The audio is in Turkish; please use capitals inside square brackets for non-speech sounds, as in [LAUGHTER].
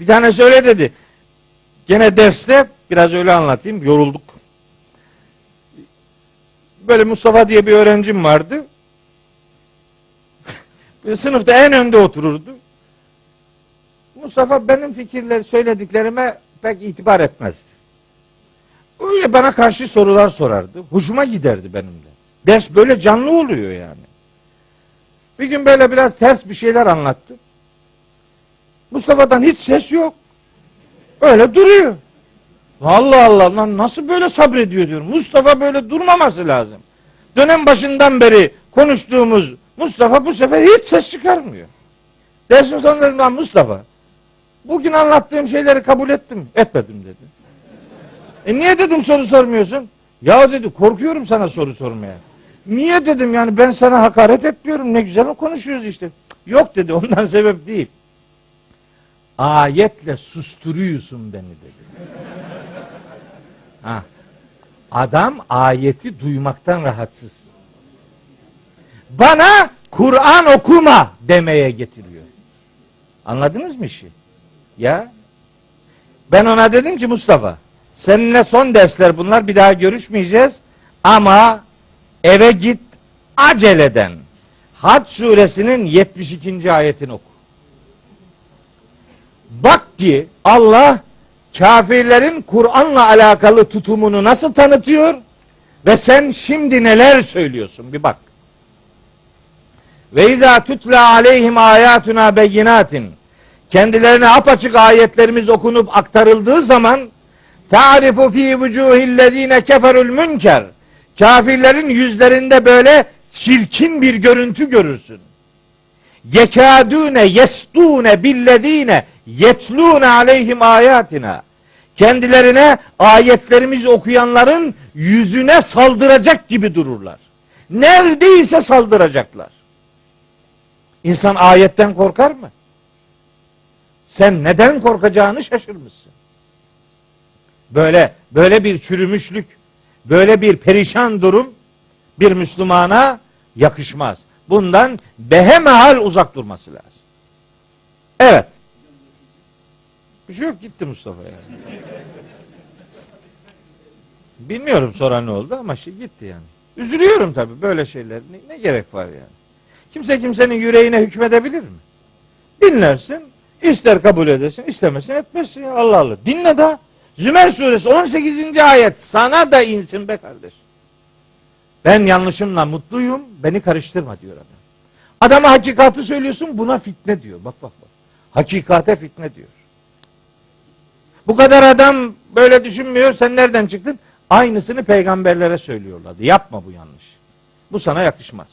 Bir tanesi öyle dedi. Gene derste biraz öyle anlatayım. Yorulduk. Böyle Mustafa diye bir öğrencim vardı. [LAUGHS] Sınıfta en önde otururdu. Mustafa benim fikirler söylediklerime pek itibar etmezdi. Öyle bana karşı sorular sorardı. Hoşuma giderdi benim de. Ders böyle canlı oluyor yani. Bir gün böyle biraz ters bir şeyler anlattı. Mustafa'dan hiç ses yok. Öyle duruyor. Allah Allah lan nasıl böyle sabrediyor diyorum. Mustafa böyle durmaması lazım. Dönem başından beri konuştuğumuz Mustafa bu sefer hiç ses çıkarmıyor. Dersin sonunda dedim lan Mustafa bugün anlattığım şeyleri kabul ettim. Etmedim dedi. E niye dedim soru sormuyorsun? Ya dedi korkuyorum sana soru sormaya. Niye dedim yani ben sana hakaret etmiyorum ne güzel konuşuyoruz işte. Yok dedi ondan sebep değil. Ayetle susturuyorsun beni dedi. Ha. Adam ayeti duymaktan rahatsız. Bana Kur'an okuma demeye getiriyor. Anladınız mı işi? Ya ben ona dedim ki Mustafa seninle son dersler bunlar bir daha görüşmeyeceğiz ama eve git aceleden Hac suresinin 72. ayetini oku. Ki Allah kafirlerin Kur'an'la alakalı tutumunu nasıl tanıtıyor ve sen şimdi neler söylüyorsun bir bak. Ve izâ tutla aleyhim ayatuna beyinatin kendilerine apaçık ayetlerimiz okunup aktarıldığı zaman ta'rifu fi vucuhillezine keferul münker kafirlerin yüzlerinde böyle çirkin bir görüntü görürsün. Yekadune yestune billezine yetlune aleyhim ayatina kendilerine ayetlerimizi okuyanların yüzüne saldıracak gibi dururlar. Neredeyse saldıracaklar. İnsan ayetten korkar mı? Sen neden korkacağını şaşırmışsın. Böyle böyle bir çürümüşlük, böyle bir perişan durum bir Müslümana yakışmaz. Bundan behemehal uzak durması lazım. Evet. Bir şey yok gitti Mustafa yani. Bilmiyorum sonra ne oldu ama şey gitti yani. Üzülüyorum tabii böyle şeyler. Ne, ne gerek var yani? Kimse kimsenin yüreğine hükmedebilir mi? Dinlersin, ister kabul edesin, istemesin etmezsin. ya. Allah Allah. Dinle da. Zümer suresi 18. ayet sana da insin be kardeş. Ben yanlışımla mutluyum, beni karıştırma diyor adam. Adama hakikati söylüyorsun, buna fitne diyor. Bak bak bak. Hakikate fitne diyor. Bu kadar adam böyle düşünmüyor, sen nereden çıktın? Aynısını peygamberlere söylüyorlardı. Yapma bu yanlış. Bu sana yakışmaz.